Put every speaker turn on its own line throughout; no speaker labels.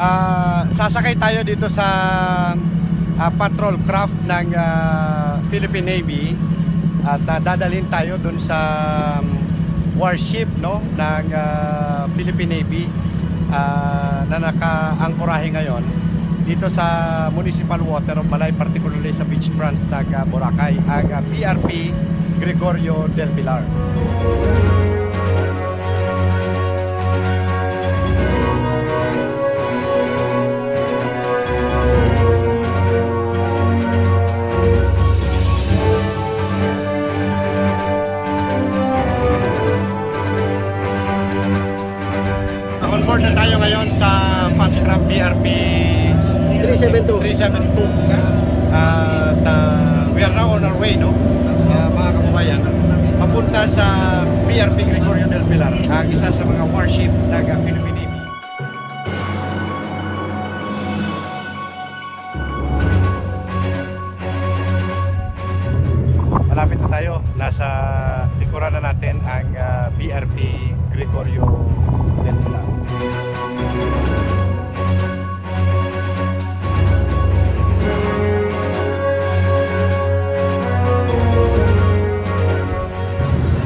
Ah, sasakay tayo dito sa ah, patrol craft ng ah, Philippine Navy at ah, dadalhin tayo dun sa um, warship no ng ah, Philippine Navy ah, na nakaangkorahe ngayon dito sa municipal water of Malay particularly sa beachfront ng ah, Boracay ang ah, PRP Gregorio del Pilar. Board na tayo ngayon sa Fastcraft BRP
372.
372. At uh, we are now on our way, no? Uh, mga kababayan, papunta sa BRP Gregorio del Pilar, ang isa sa mga warship ng uh, Philippine Navy. Malapit na tayo. Nasa likuran na natin ang uh, BRP Gregorio del Pilar.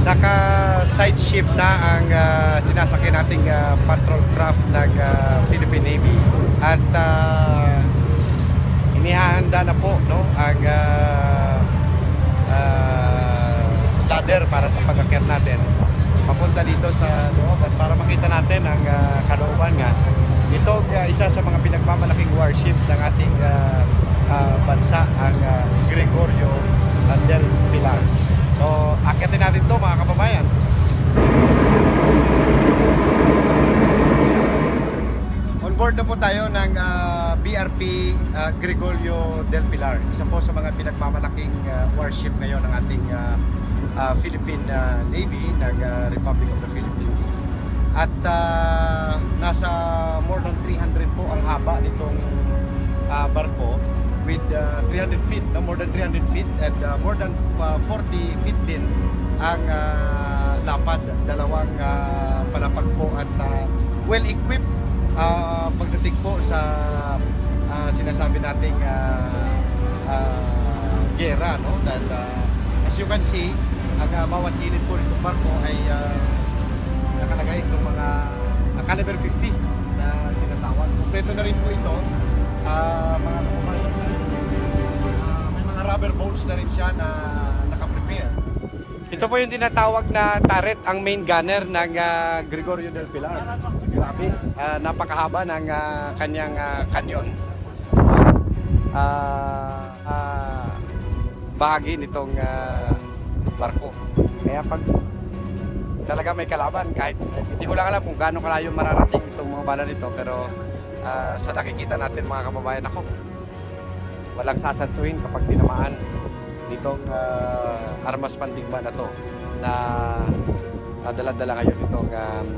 Naka side ship na ang ah, sinasakyan nating ah, patrol craft ng ah, Philippine Navy. At uh, inihahanda na po no ang ah, ah, ladder para sa pag-akyat natin papunta dito sa loob at para makita natin ang uh, kalooban nga ito ah, isa sa mga pinagmamalaking warship ng ating ah, ah, bansa ang ah, Gregorio del Pilar So, akyatin natin to mga kababayan. On na po tayo ng ah, BRP ah, Gregorio del Pilar. Isa po sa mga pinagmamalaking ah, warship ngayon ng ating ah, ah, Philippine ah, Navy ng ah, Republic of the Philippines. At ah, nasa more than 300 po ang haba nitong ah, barko with uh, 300 feet, no? more than 300 feet and uh, more than uh, 40 feet din ang uh, lapad, dalawang uh, palapag po at uh, well equipped uh, pagdating po sa uh, sinasabi nating uh, uh, gera no dahil uh, as you can see ang uh, bawat gilid po nitong barko ay uh, nakalagay itong mga uh, caliber 50 na tinatawag kompleto na rin po ito Ah, mga ah, may mga rubber bolts na rin siya na naka-prepare. Ito po yung tinatawag na turret, ang main gunner ng ah, Gregorio del Pilar. Grabe, ah, napakahaba ng ah, kanyang ah, kanyon. Ah, ah, bahagi nitong ah, barko. Kaya pag talaga may kalaban kahit hindi ko lang alam kung gaano kalayo mararating itong mga bala nito pero ah, sa nakikita natin mga kababayan ako walang sasantuin kapag tinamaan nitong ah, armas pandigma na to na nadala-dala ngayon itong um,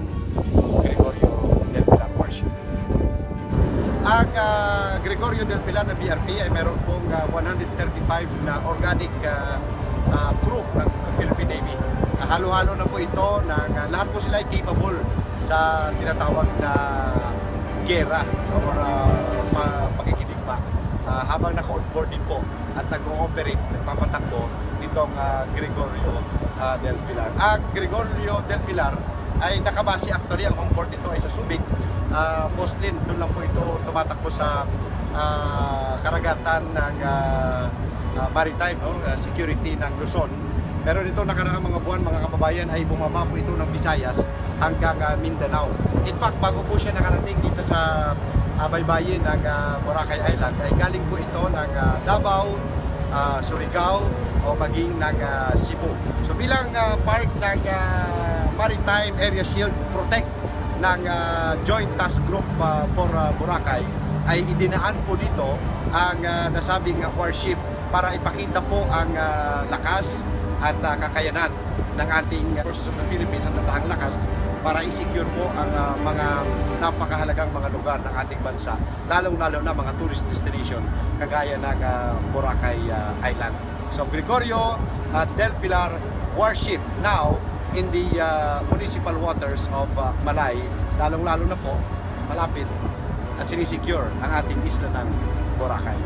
Gregorio del Pilar warship. Ang ah, Gregorio del Pilar na BRP ay meron pong ah, 135 na organic ah, ah, crew ng Philippine Navy. Ah, halo-halo na po ito ng ah, lahat po sila ay capable sa tinatawag na gera or uh, pa- pakikidigma Ah, habang naka-onboard din po at nag-ooperate, nagpapatakbo nitong ah, Gregorio ah, del Pilar. Ang Gregorio del Pilar ay nakabase actually ang onboard nito ay sa Subic. Uh, mostly doon lang po ito tumatakbo sa ah, karagatan ng ah, maritime no? ah, security ng Luzon. Pero nito nakaraang mga buwan mga kababayan ay bumaba po ito ng Visayas hanggang ah, Mindanao. In fact, bago po siya nakarating dito sa uh, baybayin ng ah, Boracay Island ay galing po ito ng ah, Davao, ah, Surigao o maging ng ah, Cebu. So bilang ah, part ng ah, Maritime Area Shield Protect ng ah, Joint Task Group ah, for ah, Boracay ay idinaan po dito ang ah, nasabing ah, warship para ipakita po ang ah, lakas at ah, kakayanan ng ating ah, Forces of the Philippines at tatahang lakas para i-secure po ang ah, mga napakahalagang mga lugar ng ating bansa, lalong-lalo na mga tourist destination kagaya ng ah, Boracay ah, Island. So Gregorio at Del Pilar warship now in the uh, municipal waters of uh, Malay, lalong-lalo na po, malapit
at sinisecure ang ating isla ng Boracay.